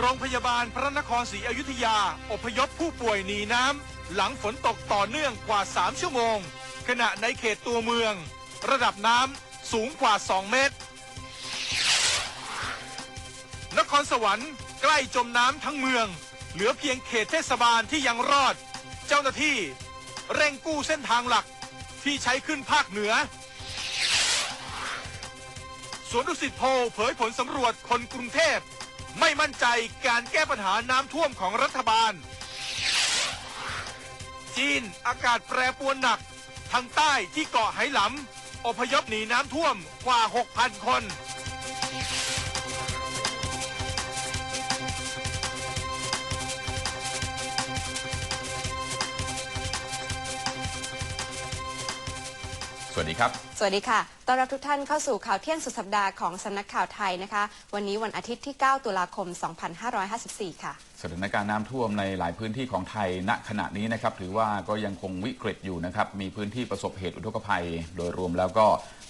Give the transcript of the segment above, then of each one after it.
โรงพยาบาลพระนครศรีอยุธยา อพยพผู้ป่วยหนีน้ำ หลังฝนตกต่อเนื่องกว่า 3 ชั่วโมง ขณะในเขตตัวเมือง ระดับน้ำสูงกว่า 2 เมตร นครสวรรค์ใกล้จมน้ำทั้งเมือง เหลือเพียงเขตเทศบาลที่ยังรอด เจ้าหน้าที่ เร่งกู้เส้นทางหลักที่ใช้ขึ้นภาคเหนือ สวนดุสิตโพลเผยผลสำรวจคนกรุงเทพ ไม่มั่นใจการแก้ปัญหาน้ำท่วมของรัฐบาล จีนอากาศแปรปรวนหนัก ทางใต้ที่เกาะไหหลำอพยพหนีน้ำท่วมกว่า 6,000 คน สวัสดีครับ สวัสดีค่ะ ต้อนรับทุกท่านเข้าสู่ข่าวเที่ยงสุดสัปดาห์ของสำนักข่าวไทยนะคะ วันนี้วันอาทิตย์ที่ 9 ตุลาคม 2554 ค่ะ ถานการณ์น้ำท่วมในหลายพื้นที่ของไทยณขณะนี้นะครับ ถือว่าก็ยังคงวิกฤตอยู่นะครับ มีพื้นที่ประสบเหตุอุทกภัย โดยรวมแล้วก็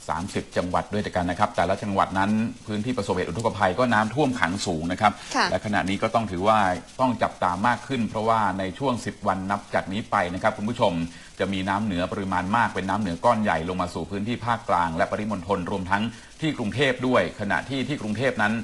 30 จังหวัดด้วยกันนะครับ แต่ละจังหวัดนั้นพื้นที่ประสบเหตุอุทกภัยก็น้ำท่วมขังสูงนะครับ ค่ะและขณะนี้ก็ต้องถือว่าต้องจับตามากขึ้น เพราะว่าในช่วง 10 วันนับจากนี้ไปนะครับคุณผู้ชมจะมีน้ำเหนือปริมาณมากเป็นน้ำเหนือก้อนใหญ่ลงมาสู่พื้นที่ภาคกลาง และปริมณฑลรวมทั้งที่กรุงเทพด้วย ขณะที่ที่กรุงเทพนั้น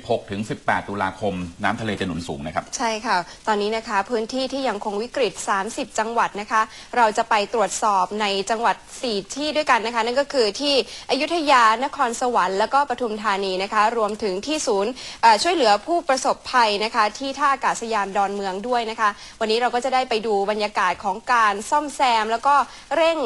16 ถึง 18 ตุลาคม น้ำทะเลจะหนุนสูงนะครับ ใช่ค่ะ ตอนนี้นะคะพื้นที่ที่ยังคงวิกฤต 30 จังหวัดนะคะ เราจะไปตรวจสอบในจังหวัด 4 ที่ด้วยกันนะคะ นั่นก็คือที่อยุธยานครสวรรค์แล้วก็ปทุมธานีนะคะ รวมถึงที่ศูนย์ช่วยเหลือผู้ประสบภัยนะคะ ที่ท่าอากาศยานดอนเมืองด้วยนะคะ วันนี้เราก็จะได้ไปดูบรรยากาศของการซ่อมแซม แล้วก็เร่ง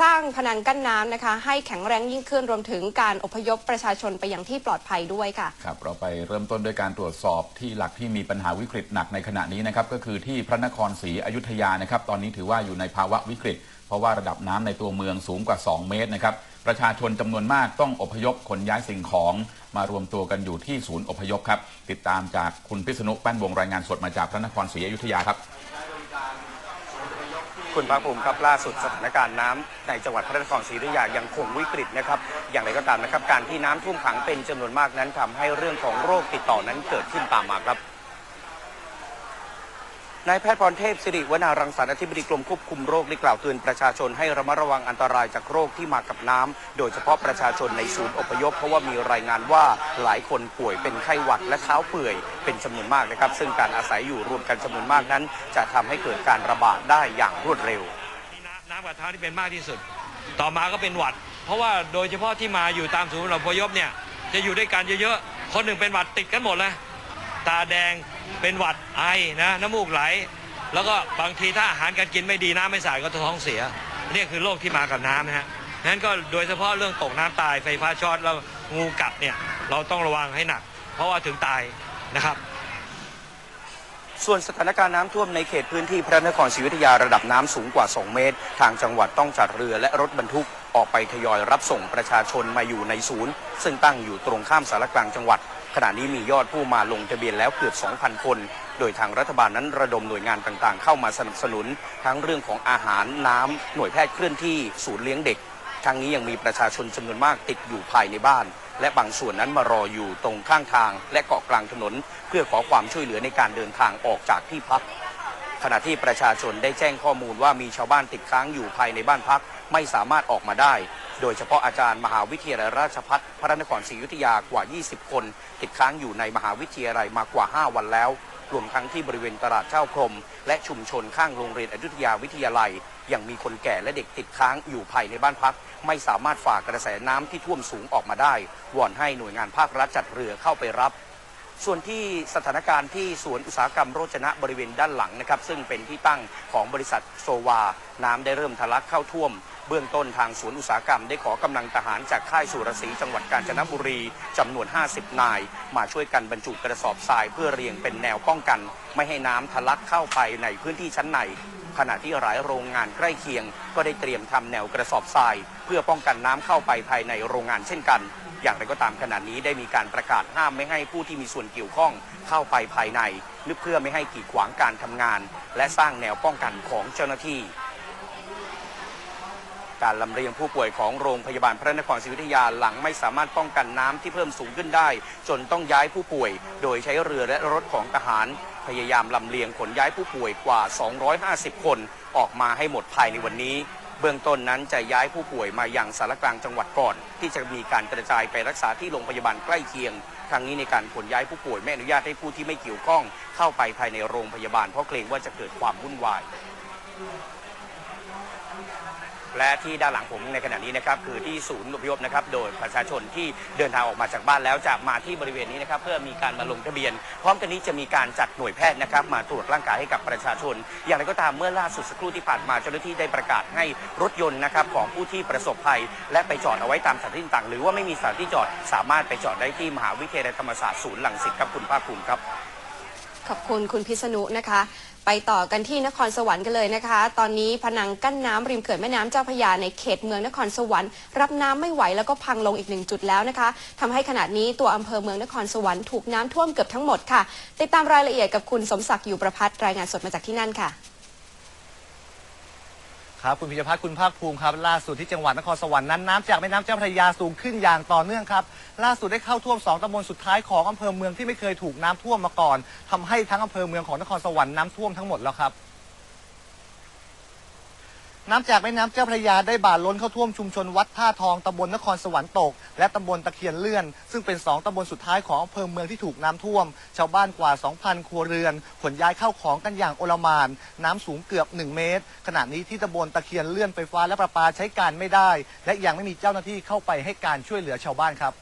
สร้างพนังกั้นน้ำนะคะ ให้แข็งแรงยิ่งขึ้นรวมถึงการอพยพประชาชนไปยังที่ปลอดภัยด้วยค่ะ ครับเราไปเริ่มต้นด้วยการตรวจสอบที่หลักที่มีปัญหาวิกฤตหนักในขณะนี้นะครับก็คือที่พระนครศรีอยุธยานะครับตอนนี้ถือว่าอยู่ในภาวะวิกฤต เพราะว่าระดับน้ำในตัวเมืองสูงกว่า 2 เมตรนะครับประชาชนจำนวนมากต้องอพยพขนย้ายสิ่งของ มารวมตัวกันอยู่ที่ศูนย์อพยพครับติดตามจากคุณพิษณุแป้นวงรายงานสดมาจากพระนครศรีอยุธยาครับ คุณภาคภูมิครับล่าสุดสถานการณ์น้ำในจังหวัดพระนครศรีอยุธยายังคงวิกฤตนะครับ อย่างไรก็ตามนะครับ การที่น้ำท่วมขังเป็นจำนวนมากนั้นทำให้เรื่องของโรคติดต่อนั้นเกิดขึ้นตามมาครับ นายแพทย์พรเทพสิริวนารังสรรค์อธิบดีกรมควบคุมโรคได้กล่าวเตือนประชาชนให้ระมัดระวังอันตรายจากโรคที่มากับน้ำโดยเฉพาะประชาชนในศูนย์อพยพ เพราะว่ามีรายงานว่าหลายคนป่วยเป็นไข้หวัดและเท้าเปื่อยเป็นจำนวนมากนะครับ ซึ่งการอาศัยอยู่รวมกันจำนวนมากนั้น จะทำให้เกิดการระบาดได้อย่างรวดเร็วน้ำน้ำกับเท้าที่เป็นมากที่สุด ต่อมาก็เป็นหวัด เพราะว่าโดยเฉพาะที่มาอยู่ตามศูนย์อพยพเนี่ยจะอยู่ด้วยกันเยอะๆคนหนึ่งเป็นหวัดติดกันหมดเลย ตาแดงเป็นหวัดไอนะน้ำมูกไหล แล้วก็บางทีถ้าอาหารการกินไม่ดีน้ำไม่สะอาดก็ท้องเสียนี่คือโรคที่มากับน้ำนะฮะนั้นก็โดยเฉพาะเรื่องตกน้ำตายไฟฟ้าช็อตแล้วงูกัดเนี่ยเราต้องระวังให้หนัก เพราะว่าถึงตายนะครับ ส่วนสถานการณ์น้ำท่วมในเขตพื้นที่พระนครศรีอยุธยาระดับน้ำสูงกว่า 2 เมตร ทางจังหวัดต้องจัดเรือและรถบรรทุกออกไปทยอยรับส่งประชาชนมาอยู่ในศูนย์ ซึ่งตั้งอยู่ตรงข้ามสารกลางจังหวัด ขณะนี้มียอดผู้มาลงทะเบียนแล้วเกือบ 2,000 คน โดยทางรัฐบาลนั้นระดมหน่วยงานต่างๆ เข้ามาสนับสนุน ทั้งเรื่องของอาหารน้ำหน่วยแพทย์เคลื่อนที่ศูนย์เลี้ยงเด็กทั้งนี้ยังมีประชาชนจำนวนมากติดอยู่ภายในบ้าน และบางส่วนนั้นมารออยู่ตรงข้างทาง และเกาะกลางถนน เพื่อขอความช่วยเหลือในการเดินทางออกจากที่พัก ขณะที่ประชาชนได้แจ้งข้อมูลว่ามีชาวบ้านติดค้างอยู่ภายในบ้านพัก ไม่สามารถออกมาได้ โดยเฉพาะอาจารย์มหาวิทยาลัยราชภัฏพระนครศรีอยุธยากว่า 20 คน ติดค้างอยู่ในมหาวิทยาลัยมากว่า 5 วันแล้ว รวมทั้งที่บริเวณตลาดเจ้าพรม และชุมชนข้างโรงเรียนอยุธยาวิทยาลัย ยังมีคนแก่และเด็กติดค้างอยู่ภายในบ้านพัก ไม่สามารถฝ่ากระแสน้ำที่ท่วมสูงออกมาได้ วอนให้หน่วยงานภาครัฐจัดเรือเข้าไปรับส่วนที่สถานการณ์ที่สวนอุตสาหกรรมโรจนะบริเวณด้านหลังนะครับ ซึ่งเป็นที่ตั้งของบริษัทโซวา น้ำได้เริ่มทะลักเข้าท่วม เบื้องต้นทางสวนอุตสาหกรรมได้ขอกำลังทหารจากค่ายสุรศรีจังหวัดกาญจนบุรีจำนวน 50 นาย มาช่วยกันบรรจุกระสอบทรายเพื่อเรียงเป็นแนวป้องกัน ไม่ให้น้ำทะลักเข้าไปในพื้นที่ชั้นในขณะที่หลายโรงงานใกล้เคียง ก็ได้เตรียมทำแนวกระสอบทราย เพื่อป้องกันน้ำเข้าไปภายในโรงงานเช่นกัน อย่างไรก็ตามขณะนี้ได้มีการประกาศห้ามไม่ให้ผู้ที่มีส่วนเกี่ยวข้องเข้าไปภายในนึกเพื่อไม่ให้กีดขวางการทำงาน และสร้างแนวป้องกันของเจ้าหน้าที่ การลำเลียงผู้ป่วยของโรงพยาบาลพระนครศรีอยุธยาหลังไม่สามารถป้องกันน้ำที่เพิ่มสูงขึ้นได้ จนต้องย้ายผู้ป่วย โดยใช้เรือและรถของทหาร พยายามลำเลียงขนย้ายผู้ป่วยกว่า 250 คนออกมาให้หมดภายในวันนี้ เบื้องต้นนั้นจะย้ายผู้ป่วยมาอยังสารกลางจังหวัดก่อน ที่จะมีการกระจายไปรักษาที่โรงพยาบาลใกล้เคียงครั้งนี้ในการขนย้ายผู้ป่วยไม่อนุญาตให้ผู้ที่ไม่เกี่ยวข้อง เข้าไปภายในโรงพยาบาลเพราะเกรงว่าจะเกิดความวุ่นวาย และที่ด้านหลังผมในขณะนี้นะครับคือที่ศูนย์อพยพนะครับโดยประชาชนที่เดินทางออกมาจากบ้านแล้วจะมาที่บริเวณนี้นะครับเพื่อมีการมาลงทะเบียน พร้อมกันนี้จะมีการจัดหน่วยแพทย์นะครับมาตรวจร่างกายให้กับประชาชน อย่างไรก็ตามเมื่อล่าสุดสักครู่ที่ผ่านมาเจ้าหน้าที่ได้ประกาศให้รถยนต์นะครับของผู้ที่ประสบภัย และไปจอดเอาไว้ตามสถานที่ต่างๆหรือว่าไม่มีสถานที่จอดสามารถไปจอดได้ที่มหาวิทยาลัยธรรมศาสตร์ศูนย์หลังสิตครับคุณภาคภูมิครับขอบคุณคุณพิษณุนะคะ ไปต่อกันที่นครสวรรค์กันเลยนะคะ ตอนนี้พนังกั้นน้ำริมเขื่อนแม่น้ำเจ้าพยาในเขตเมืองนครสวรรค์รับน้ำไม่ไหวแล้วก็พังลงอีกหนึ่งจุดแล้วนะคะทำให้ขณะนี้ตัวอำเภอเมืองนครสวรรค์ถูกน้ำท่วมเกือบทั้งหมดค่ะ ติดตามรายละเอียดกับคุณสมศักดิ์อยู่ประพัฒน์รายงานสดมาจากที่นั่นค่ะ ครับคุณพิชพัฒน์คุณภาคภูมิครับล่าสุดที่จังหวัดนครสวรรค์นั้นน้ำจากแม่น้ำเจ้าพระยาสูงขึ้นอย่างต่อเนื่องครับล่าสุดได้เข้าท่วมสองตำบลสุดท้ายของอำเภอเมืองที่ไม่เคยถูกน้ำท่วมมาก่อนทำให้ทั้งอำเภอเมืองของนครสวรรค์น้ำท่วมทั้งหมดแล้วครับ น้ำจากแม่น้ำเจ้าพระยาได้บ่าล้นเข้าท่วมชุมชนวัดท่าทองตำบลนครสวรรค์ตก และตำบลตะเคียนเลื่อน ซึ่งเป็นสองตำบลสุดท้ายของอำเภอเมืองที่ถูกน้ำท่วม ชาวบ้านกว่า 2,000 ครัวเรือนขนย้ายเข้าของกันอย่างโอลหมาน น้ำสูงเกือบ 1 เมตร ขณะนี้ที่ตำบลตะเคียนเลื่อนไฟฟ้าและประปาใช้การไม่ได้ และยังไม่มีเจ้าหน้าที่เข้าไปให้การช่วยเหลือชาวบ้านครับ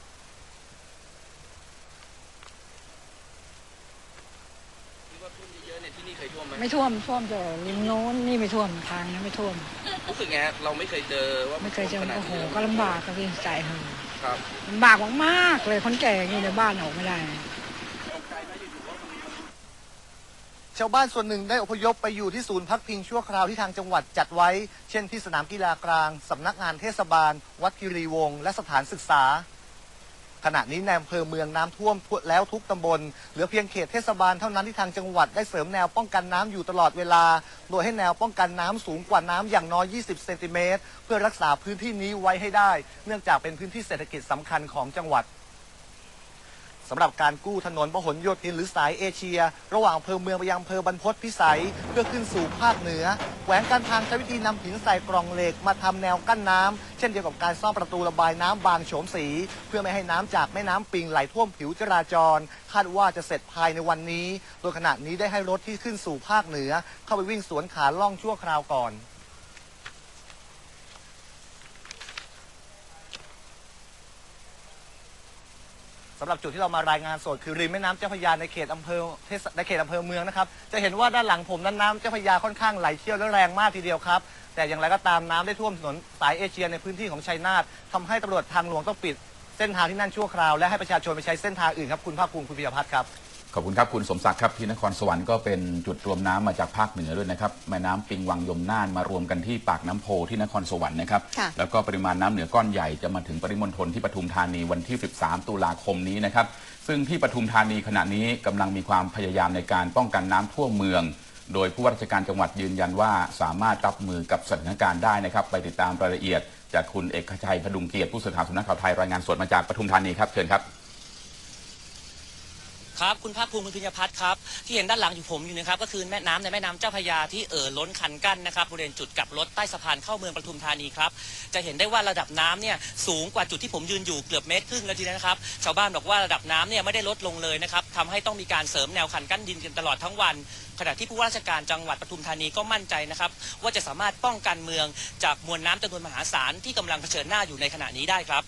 ไม่ท่วมท่วมแต่ริมโน้นนี่ไม่ท่วมทางนี้ไม่ท่วม รู้สึกไงฮะเราไม่เคยเจอว่าไม่เคยเจอขนาดโอ้โหนี้ก็ลำบากก็พี่ใจหายครับลำบากมากๆเลยคนแก่อยู่ในบ้านออกไม่ได้ ชาวบ้านส่วนหนึ่งได้อพยพไปอยู่ที่ศูนย์พักพิงชั่วคราวที่ทางจังหวัดจัดไว้ เช่นที่สนามกีฬากลาง สำนักงานเทศบาล วัดกิรีวงศ์และสถานศึกษา ขณะนี้ในอำเภอเมืองน้ำท่วมทั่วแล้วทุกตำบล เหลือเพียงเขตเทศบาลเท่านั้นที่ทางจังหวัดได้เสริมแนวป้องกันน้ำอยู่ตลอดเวลา โดยให้แนวป้องกันน้ำสูงกว่าน้ำอย่างน้อย 20 เซนติเมตรเพื่อรักษาพื้นที่นี้ไว้ให้ได้ เนื่องจากเป็นพื้นที่เศรษฐกิจสำคัญของจังหวัด สำหรับการกู้ถนนพหลโยธินหรือสายเอเชีย ระหว่างอำเภอเมืองไปยังอำเภอบรรพตพิสัยเพื่อขึ้นสู่ภาคเหนือแขวงการทางใช้วิธีนำหินใส่กล่องเหล็กมาทำแนวกั้นน้ำเช่นเดียวกับการซ่อมประตูระบายน้ำบางโฉมสี เพื่อไม่ให้น้ำจากแม่น้ำปิงไหลท่วมผิวจราจร คาดว่าจะเสร็จภายในวันนี้ โดยขณะนี้ได้ให้รถที่ขึ้นสู่ภาคเหนือ เข้าไปวิ่งสวนขาล่องชั่วคราวก่อน สำหรับจุดที่เรามารายงานสดคือริมแม่น้ำเจ้าพระยาในเขตอำเภอเทศในเขตอำเภอเมืองนะครับ จะเห็นว่าด้านหลังผมนั้นน้ำเจ้าพระยาค่อนข้างไหลเชี่ยวและแรงมากทีเดียวครับ แต่อย่างไรก็ตามน้ำได้ท่วมถนนสายเอเชียในพื้นที่ของชัยนาททำให้ตำรวจทางหลวงต้องปิดเส้นทางที่นั่นชั่วคราวและให้ประชาชนไปใช้เส้นทางอื่นครับคุณภาคภูมิคุณพิยพัฒน์ครับ อบคุณครับคุณสมศักดิ์ครับที่นครสวรรค์ก็เป็นจุดรวมน้ำมาจากภาคเหนือด้วยนะครับแม่น้ำปิงวังยมน่านมารวมกันที่ปากน้ำโพที่นครสวรรค์นะครับค่ะแล้วก็ปริมาณน้ำเหนือก้อนใหญ่จะมาถึงปริมณฑลที่ปทุมธานีวันที่ 13 ตุลาคมนี้นะครับซึ่งที่ปทุมธานีขณะนี้กำลังมีความพยายามในการป้องกันน้ำท่วมเมือง โดยผู้ว่าราชการจังหวัดยืนยันว่าสามารถรับมือกับสถานการณ์ได้นะครับ ไปติดตามรายละเอียด จากคุณเอกชัยพดุงเกียรติผู้สื่อข่าวสำนักข่าวไทยรายงานสดมาจากปทุมธานีครับเชิญครับ ครับคุณภาคภูมิคุณพิญญพัฒน์ครับที่เห็นด้านหลังอยู่ผมอยู่นะครับก็คือแม่น้ำในแม่น้ำเจ้าพระยาที่เอ่อล้นคันกั้นนะครับบริเวณจุดกลับรถใต้สะพานเข้าเมืองปทุมธานีครับจะเห็นได้ว่าระดับน้ำเนี่ยสูงกว่าจุดที่ผมยืนอยู่เกือบเมตรครึ่งแล้วทีเดียวนะครับชาวบ้านบอกว่าระดับน้ำเนี่ยไม่ได้ลดลงเลยนะครับทำให้ต้องมีการเสริมแนวคันกั้นดินกันตลอดทั้งวัน ขณะที่ผู้ว่าราชการจังหวัดปทุมธานีก็มั่นใจนะครับว่าจะสามารถป้องกันเมืองจากมวลน้ำจำนวนมหาศาลที่กำลังเผชิญหน้าอยู่ในขณะนี้ได้ครับ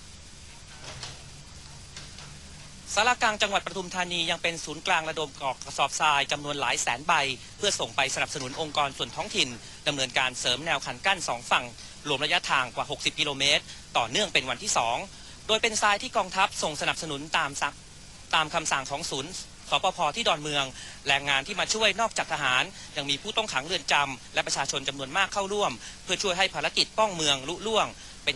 สารกลางจังหวัดปทุมธานียังเป็นศูนย์กลางระดมกรอกกระสอบทรายจำนวนหลายแสนใบ เพื่อส่งไปสนับสนุนองค์กรส่วนท้องถิ่นดำเนินการเสริมแนวคันกั้นสองฝั่งรวมระยะทางกว่า 60 กิโลเมตร ต่อเนื่องเป็นวันที่ 2 โดยเป็นทรายที่กองทัพส่งสนับสนุนตามสักตามคำสั่งของศูนย์สปพที่ดอนเมืองแรงงานที่มาช่วยนอกจากทหาร ยังมีผู้ต้องขังเรือนจำและประชาชนจำนวนมากเข้าร่วม เพื่อช่วยให้ภารกิจป้องเมืองลุล่วง เป็น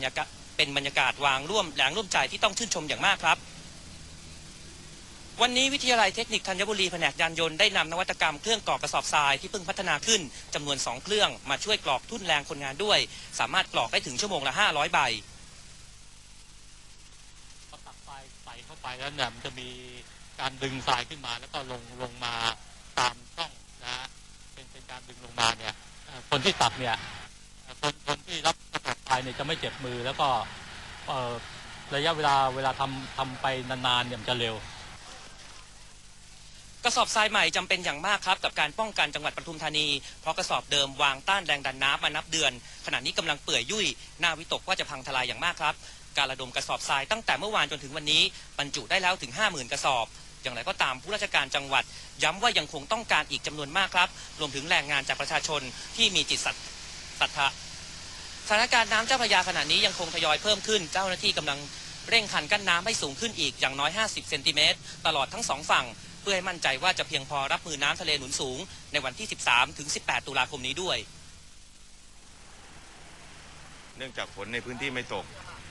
เป็นบรรยากาศวางร่วมแรงร่วมใจที่ต้องชื่นชมอย่างมากครับ วันนี้วิทยาลัยเทคนิคธัญบุรีแผนกยานยนต์ได้นำนวัตกรรมเครื่องกรอกกระสอบทรายที่เพิ่งพัฒนาขึ้นจำนวน 2 เครื่องมาช่วยกรอกทุ่นแรงคนงานด้วย สามารถกรอกได้ถึงชั่วโมงละ 500 ใบพอตักทรายใส่เข้าไปแล้วเนี่ยมันจะมีการดึงทรายขึ้นมา แล้วก็ลงลงมาตามช่องนะฮะเป็นเป็นการดึงลงมาเนี่ยคนที่ตักเนี่ยคนคนที่รับกระสอบทรายเนี่ยจะไม่เจ็บมือแล้วก็ระยะเวลาเวลาทำทำไปนานๆเนี่ยมันจะเร็ว กระสอบทรายใหม่จำเป็นอย่างมากครับกับการป้องกันจังหวัดปทุมธานี เพราะกระสอบเดิมวางต้านแรงดันน้ำมานับเดือน ขณะนี้กำลังเปื่อยยุ่ยน่าวิตกว่าจะพังทลายอย่างมากครับการระดมกระสอบทรายตั้งแต่เมื่อวานจนถึงวันนี้บรรจุได้แล้วถึง 50,000 กระสอบ อย่างไรก็ตามผู้ราชการจังหวัด ย้ำว่ายังคงต้องการอีกจำนวนมากครับ รวมถึงแรงงานจากประชาชนที่มีจิตศรัทธาสถานการณ์น้ำเจ้าพระยาขณะนี้ยังคงทยอยเพิ่มขึ้น เจ้าหน้าที่กำลังเร่งคันกั้นน้ำให้สูงขึ้นอีกอย่างน้อย 50 เซนติเมตรตลอดทั้งสองฝั่ง เพื่อให้มั่นใจว่าจะเพียงพอรับมือน้ำทะเลหนุนสูง ในวันที่ 13 ถึง 18 ตุลาคมนี้ด้วย เนื่องจากฝนในพื้นที่ไม่ตก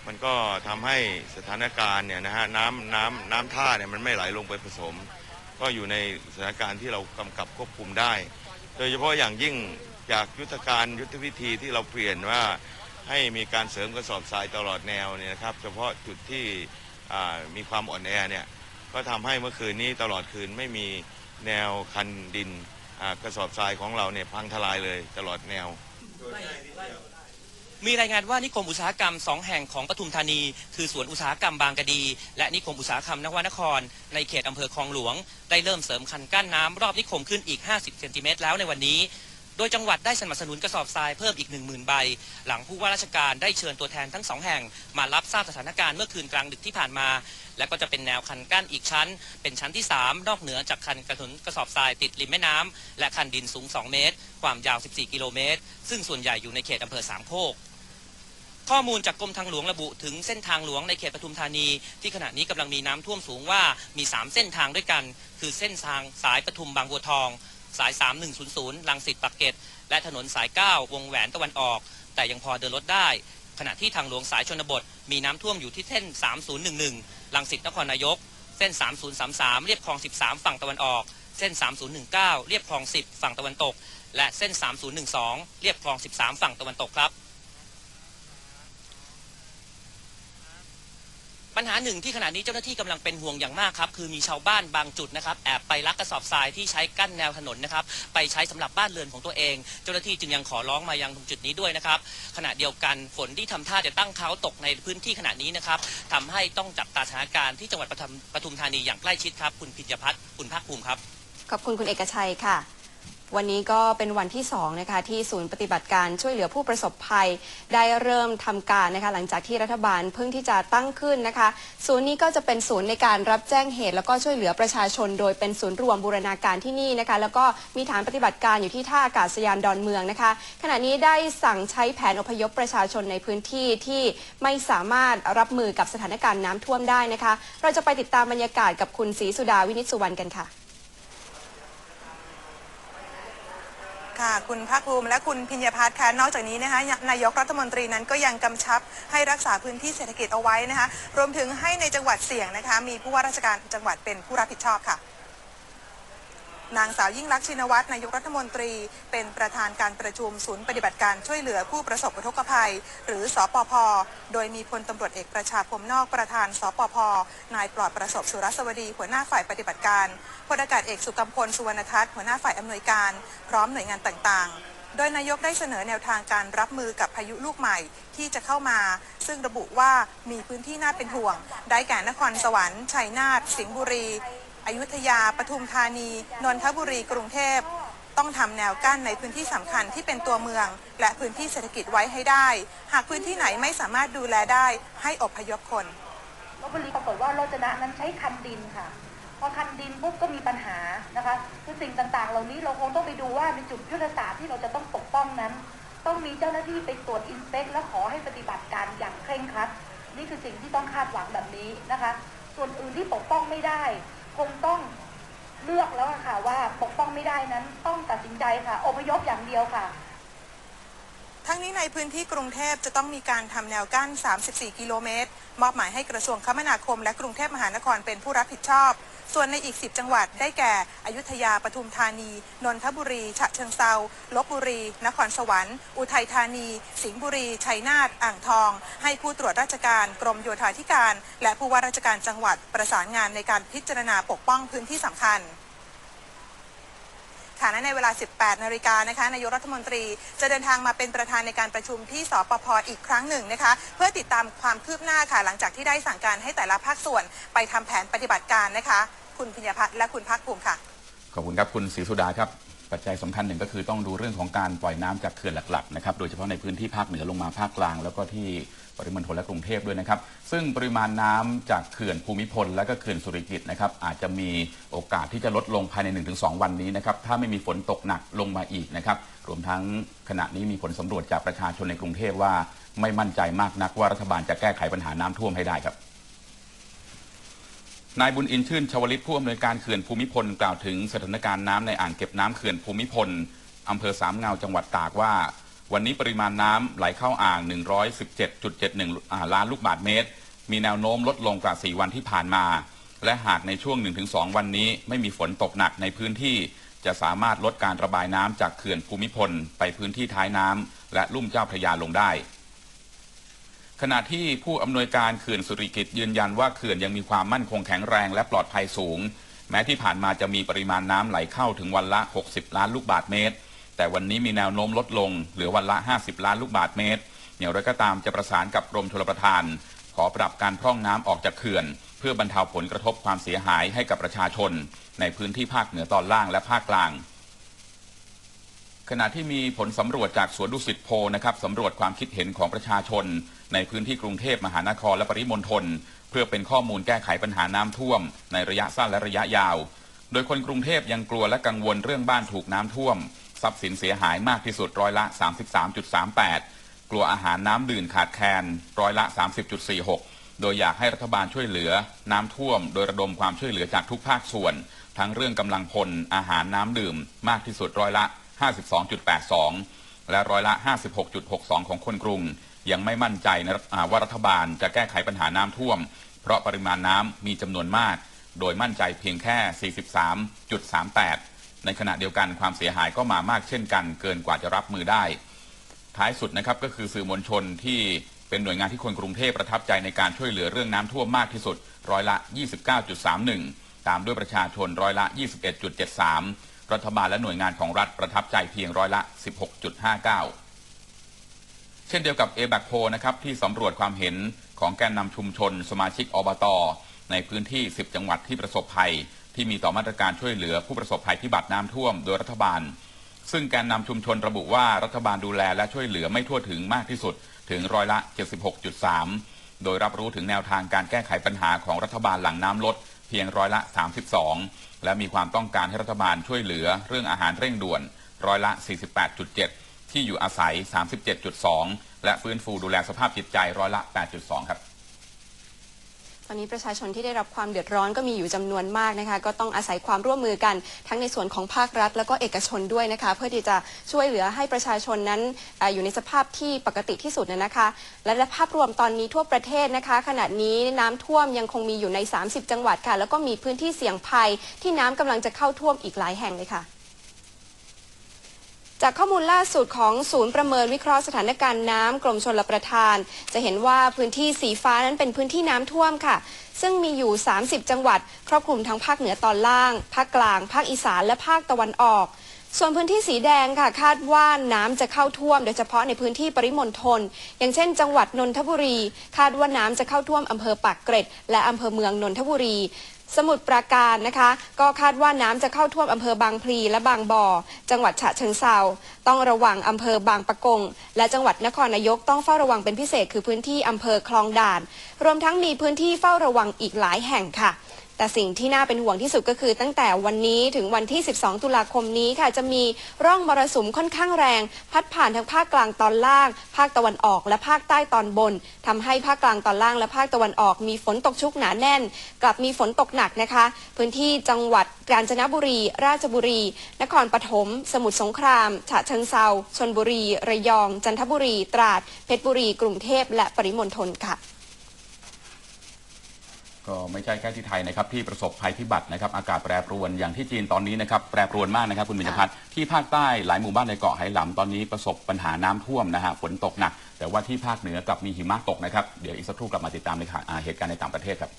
มันก็ทำให้สถานการณ์เนี่ยนะฮะน้ำน้ำน้ำท่าเนี่ยมันไม่ไหลลงไปผสม ก็อยู่ในสถานการณ์ที่เรากำกับควบคุมได้ โดยเฉพาะอย่างยิ่งจากยุทธการยุทธวิธีที่เราเปลี่ยนว่าให้มีการเสริมกระสอบทรายตลอดแนวเนี่ยนะครับ เฉพาะจุดที่มีความอ่อนแอเนี่ย ก็ทำให้เมื่อคืนนี้ตลอดคืนไม่มีแนวคันดินกระสอบทรายของเราเนี่ยพังทลายเลยตลอดแนว มีรายงานว่านิคมอุตสาหกรรม2แห่งของปทุมธานี คือสวนอุตสาหกรรมบางกะดี และนิคมอุตสาหกรรมนวนคร ในเขตอำเภอคลองหลวง ได้เริ่มเสริมคันกั้นน้ำรอบนิคมขึ้นอีก 50 เซนติเมตรแล้วในวันนี้ โดยจังหวัดได้สนับสนุนกระสอบทรายเพิ่มอีก 10,000 ใบ หลังผู้ว่าราชการได้เชิญตัวแทนทั้งสองแห่ง มารับทราบสถานการณ์เมื่อคืนกลางดึกที่ผ่านมา และก็จะเป็นแนวคันกั้นอีกชั้น เป็นชั้นที่ 3 นอกเหนือจากคันกระสุนกระสอบทรายติดริมแม่น้ำและคันดินสูง 2 เมตร ความยาว 14 กิโลเมตร ซึ่งส่วนใหญ่อยู่ในเขตอำเภอสามโคกข้อมูลจากกรมทางหลวงระบุถึงเส้นทางหลวงในเขตปทุมธานี ที่ขณะนี้กำลังมีน้ำท่วมสูงว่ามี 3 เส้นทางด้วยกัน คือเส้นทางสายปทุมบางบัวทอง สาย 3100ลังสิตปักเกร็ดและถนนสาย 9 วงแหวนตะวันออก แต่ยังพอเดินรถได้ ขณะที่ทางหลวงสายชนบท มีน้ำท่วมอยู่ที่เส้น 3011ลังสิตนครนายก เส้น 3033 เรียบคลอง 13 ฝั่งตะวันออก เส้น 3019 เรียบคลอง 10 ฝั่งตะวันตก และเส้น 3012 เรียบคลอง 13 ฝั่งตะวันตกครับ ปัญหาหนึ่งที่ขณะนี้เจ้าหน้าที่กำลังเป็นห่วงอย่างมากครับคือมีชาวบ้านบางจุดนะครับแอบไปลักกระสอบทรายที่ใช้กั้นแนวถนนนะครับไปใช้สำหรับบ้านเรือนของตัวเอง เจ้าหน้าที่จึงยังขอร้องมายังตรงจุดนี้ด้วยนะครับขณะเดียวกันฝนที่ทำท่าจะตั้งเขาตกในพื้นที่ขณะนี้นะครับทำให้ต้องจับตาสถานการณ์ที่จังหวัดปทุมปทุมธานีอย่างใกล้ชิดครับ คุณพิญญพัฒน์คุณภาคภูมิครับขอบคุณคุณเอกชัยค่ะ วันนี้ก็เป็นวันที่2นะคะที่ศูนย์ปฏิบัติการช่วยเหลือผู้ประสบภัย ได้เริ่มทำการนะคะหลังจากที่รัฐบาลเพิ่งที่จะตั้งขึ้นนะคะ ศูนย์นี้ก็จะเป็นศูนย์ในการรับแจ้งเหตุ แล้วก็ช่วยเหลือประชาชน โดยเป็นศูนย์รวมบูรณาการที่นี่นะคะ แล้วก็มีฐานปฏิบัติการอยู่ที่ท่าอากาศยานดอนเมืองนะคะ ขณะนี้ได้สั่งใช้แผนอพยพประชาชนในพื้นที่ที่ไม่สามารถรับมือกับสถานการณ์น้ำท่วมได้นะคะ เราจะไปติดตามบรรยากาศกับคุณศรีสุดาวินิจสุวรรณกันค่ะ ค่ะ คุณภาคภูมิและคุณพิญญาพัฒน์ค่ะ นอกจากนี้นะคะนายกรัฐมนตรีนั้นก็ยังกำชับให้รักษาพื้นที่เศรษฐกิจเอาไว้นะคะ รวมถึงให้ในจังหวัดเสี่ยงนะคะ มีผู้ว่าราชการจังหวัดเป็นผู้รับผิดชอบค่ะ นางสาวยิ่งลักษณ์ชินวัตรนายกรัฐมนตรี เป็นประธานการประชุมศูนย์ปฏิบัติการช่วยเหลือผู้ประสบอุทกภัย หรือสปพโดยมีพลตำรวจเอกประชาพรมนอกประธานสปพนายปลอดประสบสุรสวดีหัวหน้าฝ่ายปฏิบัติการพลอากาศเอกสุกัมพลสุวรรณทัศน์หัวหน้าฝ่ายอำนวยการ พร้อมหน่วยงานต่างๆโดยนายกได้เสนอแนวทางการรับมือกับพายุลูกใหม่ที่จะเข้ามา ซึ่งระบุว่ามีพื้นที่น่าเป็นห่วง ได้แก่นครสวรรค์ ชัยนาท สิงห์บุรี อยุธยา ปทุมธานี นนทบุรี กรุงเทพ ต้องทำแนวกั้นในพื้นที่สำคัญที่เป็นตัวเมือง และพื้นที่เศรษฐกิจไว้ให้ได้ หากพื้นที่ไหนไม่สามารถดูแลได้ให้อพยพคนลบบุรีปรากฏว่าโรจนะนั้นใช้คันดินค่ะ พอคันดินปุ๊บก็มีปัญหานะคะคือสิ่งต่างๆ เหล่านี้เราคงต้องไปดูว่าในจุดยุทธศาสตร์ที่เราจะต้องปกป้องนั้น ต้องมีเจ้าหน้าที่ไปตรวจอินสเปกและขอให้ปฏิบัติการอย่างเคร่งครัด นี่คือสิ่งที่ต้องคาดหวังแบบนี้นะคะ ส่วนอื่นที่ปกป้องไม่ได้ คงต้องเลือกแล้วค่ะว่าปกป้องไม่ได้นั้นต้องตัดสินใจค่ะอพยพอย่างเดียวค่ะ ทั้งนี้ในพื้นที่กรุงเทพจะต้องมีการทำแนวกั้น 34 กิโลเมตร มอบหมายให้กระทรวงคมนาคมและกรุงเทพมหานครเป็นผู้รับผิดชอบ ส่วนในอีก 10 จังหวัดได้แก่ อยุธยาปทุมธานี นนทบุรี ฉะเชิงเซาลบบุรี นครสวรรค์ อุทัยธานี สิงห์บุรี ชัยนาท อ่างทอง ให้ผู้ตรวจราชการกรมโยธาธิการ และผู้ว่าราชการจังหวัดประสานงานในการพิจารณาปกป้องพื้นที่สำคัญ ค่ะและในเวลา 18 นาฬิกานะคะ นายกรัฐมนตรีจะเดินทางมาเป็นประธานในการประชุมที่สปพอีกครั้งหนึ่งนะคะ เพื่อติดตามความคืบหน้าค่ะ หลังจากที่ได้สั่งการให้แต่ละภาคส่วนไปทำแผนปฏิบัติการนะคะ คุณพิญญพัฒน์และคุณภาคภูมิค่ะ ขอบคุณครับ คุณศรีสุดาครับ ปัจจัยสำคัญหนึ่งก็คือต้องดูเรื่องของการปล่อยน้ำจากเขื่อนหลักๆนะครับ โดยเฉพาะในพื้นที่ภาคเหนือลงมาภาคกลาง แล้วก็ที่ ปริมณฑลและกรุงเทพด้วยนะครับ ซึ่งปริมาณน้ำจากเขื่อนภูมิพล และก็เขื่อนสุริกิตนะครับอาจจะมีโอกาสที่จะลดลงภายใน 1-2 วันนี้นะครับถ้าไม่มีฝนตกหนักลงมาอีกนะครับรวมทั้งขณะนี้มีผลสำรวจจากประชาชนในกรุงเทพว่าไม่มั่นใจมากนักว่ารัฐบาลจะแก้ไขปัญหาน้ำท่วมให้ได้ครับนายบุญอินชื่นชวลิตผู้อำนวยการเขื่อนภูมิพลกล่าวถึงสถานการณ์น้ำในอ่างเก็บน้ำเขื่อนภูมิพลอำเภอสามเงาจังหวัดตากว่า วันนี้ปริมาณน้ำไหลเข้าอ่าง 117.71อ่าล้านลูกบาศก์เมตร มีแนวโน้มลดลงกว่า 4 วันที่ผ่านมา และหากในช่วง 1-2 วันนี้ไม่มีฝนตกหนักในพื้นที่ จะสามารถลดการระบายน้ำจากเขื่อนภูมิพล ไปพื้นที่ท้ายน้ำและลุ่มเจ้าพระยาลงได้ ขณะที่ผู้อำนวยการเขื่อนสุริกิตยืนยันว่าเขื่อนยังมีความมั่นคงแข็งแรงและปลอดภัยสูง แม้ที่ผ่านมาจะมีปริมาณน้ำไหลเข้าถึงวันละ 60 ล้านลูกบาศก์เมตร แต่วันนี้มีแนวโน้มลดลง เหลือวันละ 50 ล้านลูกบาศก์เมตรอย่างไรก็ตามจะประสานกับกรมชลประทาน ขอปรับการพร่องน้ำออกจากเขื่อน เพื่อบรรเทาผลกระทบความเสียหายให้กับประชาชน ในพื้นที่ภาคเหนือตอนล่างและภาคกลางขณะที่มีผลสำรวจจากสวนดุสิตโพนะครับสำรวจความคิดเห็นของประชาชน ในพื้นที่กรุงเทพมหานครและปริมณฑลเพื่อเป็นข้อมูลแก้ไขปัญหาน้ำท่วม ในระยะสั้นและระยะยาว โดยคนกรุงเทพยังกลัวและกังวลเรื่องบ้านถูกน้ำท่วม ทรัพย์สินเสียหายมากที่สุดร้อยละ 33.38 กลัวอาหารน้ำดื่มขาดแคลนร้อยละ 30.46 โดยอยากให้รัฐบาลช่วยเหลือน้ำท่วม โดยระดมความช่วยเหลือจากทุกภาคส่วน ทั้งเรื่องกำลังพลอาหารน้ำดื่มมากที่สุดร้อยละ 52.82 และร้อยละ 56.62 ของคนกรุง ยังไม่มั่นใจนะว่ารัฐบาลจะแก้ไขปัญหาน้ำท่วม เพราะปริมาณน้ำมีจำนวนมาก โดยมั่นใจเพียงแค่ 43.38 ในขณะเดียวกันความเสียหายก็มามากเช่นกันเกินกว่าจะรับมือได้ ท้ายสุดนะครับก็คือสื่อมวลชนที่เป็นหน่วยงานที่คนกรุงเทพประทับใจในการช่วยเหลือเรื่องน้ำท่วมมากที่สุด ร้อยละ 29.31 ตามด้วยประชาชนร้อยละ 21.73 รัฐบาลและหน่วยงานของรัฐประทับใจเพียงร้อยละ 16.59 เช่นเดียวกับเอ a c โพนะครับที่สำรวจความเห็นของแกนนำชุมชน สมาชิกอบต ในพื้นที่ 10 จังหวัดที่ประสบภัย ที่มีต่อมาตรการช่วยเหลือผู้ประสบภัยพิบัติน้ำท่วมโดยรัฐบาล ซึ่งแกนนำชุมชนระบุว่ารัฐบาลดูแลและช่วยเหลือไม่ทั่วถึงมากที่สุดถึงร้อยละ 76.3 โดยรับรู้ถึงแนวทางการแก้ไขปัญหาของรัฐบาลหลังน้ำลดเพียงร้อยละ 32 และมีความต้องการให้รัฐบาลช่วยเหลือเรื่องอาหารเร่งด่วนร้อยละ 48.7 ที่อยู่อาศัย 37.2 และฟื้นฟูดูแลสภาพจิตใจร้อยละ 8.2 ครับ ตอนนี้ประชาชนที่ได้รับความเดือดร้อนก็มีอยู่จำนวนมากนะคะก็ต้องอาศัยความร่วมมือกัน ทั้งในส่วนของภาครัฐ แล้วก็เอกชนด้วยนะคะ เพื่อที่จะช่วยเหลือให้ประชาชนนั้นออยู่ในสภาพที่ปกติที่สุดนะคะ และภาพรวมตอนนี้ทั่วประเทศนะคะ ขณะนี้น้ำท่วมยังคงมีอยู่ใน 30 จังหวัดค่ะ แล้วก็มีพื้นที่เสี่ยงภัยที่น้ำกำลังจะเข้าท่วมอีกหลายแห่งเลยค่ะ จากข้อมูลล่าสุดของศูนย์ประเมินวิเคราะห์สถานการณ์น้ำกรมชลประทาน จะเห็นว่าพื้นที่สีฟ้านั้นเป็นพื้นที่น้ำท่วมค่ะ ซึ่งมีอยู่ 30 จังหวัด ครอบคลุมทั้งภาคเหนือตอนล่าง ภาคกลาง ภาคอีสานและภาคตะวันออกส่วนพื้นที่สีแดงค่ะคาดว่าน้ำจะเข้าท่วม โดยเฉพาะในพื้นที่ปริมณฑลอย่างเช่น จังหวัดนนทบุรี คาดว่าน้ำจะเข้าท่วมอำเภอปากเกร็ด และอำเภอเมืองนนทบุรี สมุทรปราการนะคะ ก็คาดว่าน้ำจะเข้าท่วมอำเภอบางพลีและบางบ่อ จังหวัดฉะเชิงเซาต้องระวังอำเภอบางปะกง และจังหวัดนครนายกต้องเฝ้าระวังเป็นพิเศษคือพื้นที่อำเภอคลองด่าน รวมทั้งมีพื้นที่เฝ้าระวังอีกหลายแห่งค่ะ แต่สิ่งที่น่าเป็นห่วงที่สุดก็คือตั้งแต่วันนี้ถึงวันที่ 12 ตุลาคมนี้ค่ะ จะมีร่องมรสุมค่อนข้างแรง พัดผ่านทั้งภาคกลางตอนล่าง ภาคตะวันออกและภาคใต้ตอนบนทำให้ภาคกลางตอนล่างและภาคตะวันออก มีฝนตกชุกหนาแน่น กลับมีฝนตกหนักนะคะ พื้นที่จังหวัดกาญจนบุรี ราชบุรี นครปฐมสมุทรสงคราม ฉะเชิงเซาชนบุรี ระยอง จันทบุรี ตราด เพชรบุรี กรุงเทพและปริมณฑลค่ะ ก็ไม่ใช่แค่ที่ไทยนะครับที่ประสบภัยพิบัตินะครับอากาศแปรปรวนอย่างที่จีนตอนนี้นะครับแปรปรวนมากนะครับคุณมิญพัฒน์ที่ภาคใต้หลายหมู่บ้านในเกาะไหหลำตอนนี้ประสบปัญหาน้ำท่วมนะฮะฝนตกหนัก แต่ว่าที่ภาคเหนือกลับมีหิมะตกนะครับเดี๋ยวอีกสักครู่กลับมาติดตามในข่าวอ่าเหตุการณ์ในต่างประเทศครับ